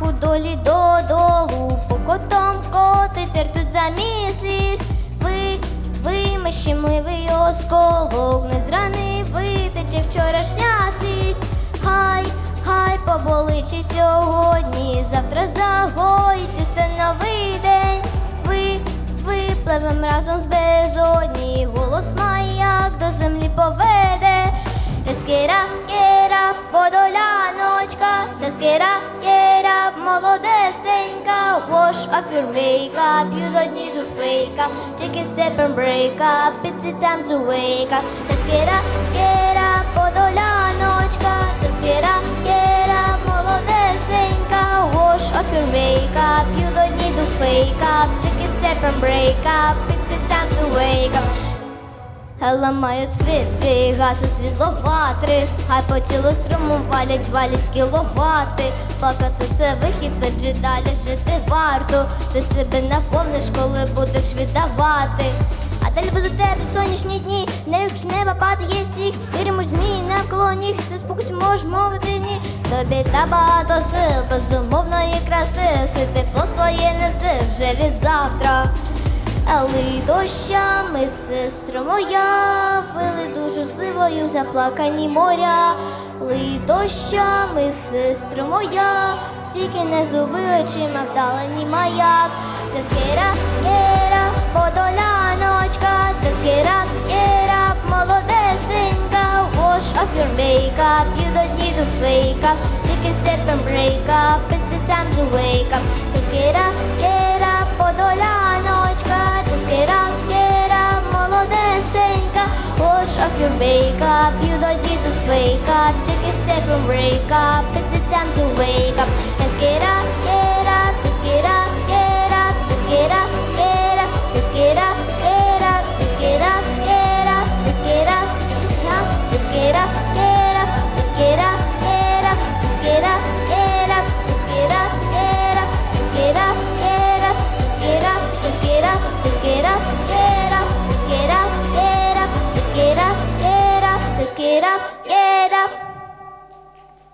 Маху долі додолу, по котом коти тертуть за місяць. Ви, ви, ми осколок, не зрани витече вчорашня сість. Хай, хай поболичі сьогодні, завтра загоїть усе на вийде. Ви, випливем разом з безодні, голос маяк до землі поведе. Тескера, кера, подоляночка, тескера, кера, молодесенька, wash off your makeup, you don't need to fake up, take a step and break up, it's the time to wake up. Тескера, кера, подоляночка, step and break up, it's the time to wake up. Ламають цвіти, гаси світло ватри, хай по тілу струмом валять, валять кіловати. Плакати це вихід, тоді далі жити варто. Ти себе наповниш, коли будеш віддавати. А далі будуть теплі сонячні дні, не неба падає сніг, віримо змій навколо ніг, ти спокусь можеш мовити. Тобі та багато сил, безумовної краси, все тепло своє неси вже від завтра. Але дощами, сестро моя, вили душу сливою заплакані моря, Ли дощами, сестро моя, тільки не зуби очима вдалені маяк. Тескера, кера, подоляночка, your makeup, you don't need to fake up, take a step and break up, it's the time to wake up. Тескера, кера, подоляночка, тескера, кера, молодесенька, wash off your makeup, you don't need to fake up, take a step and break up, it's the time to wake it up. Yeah.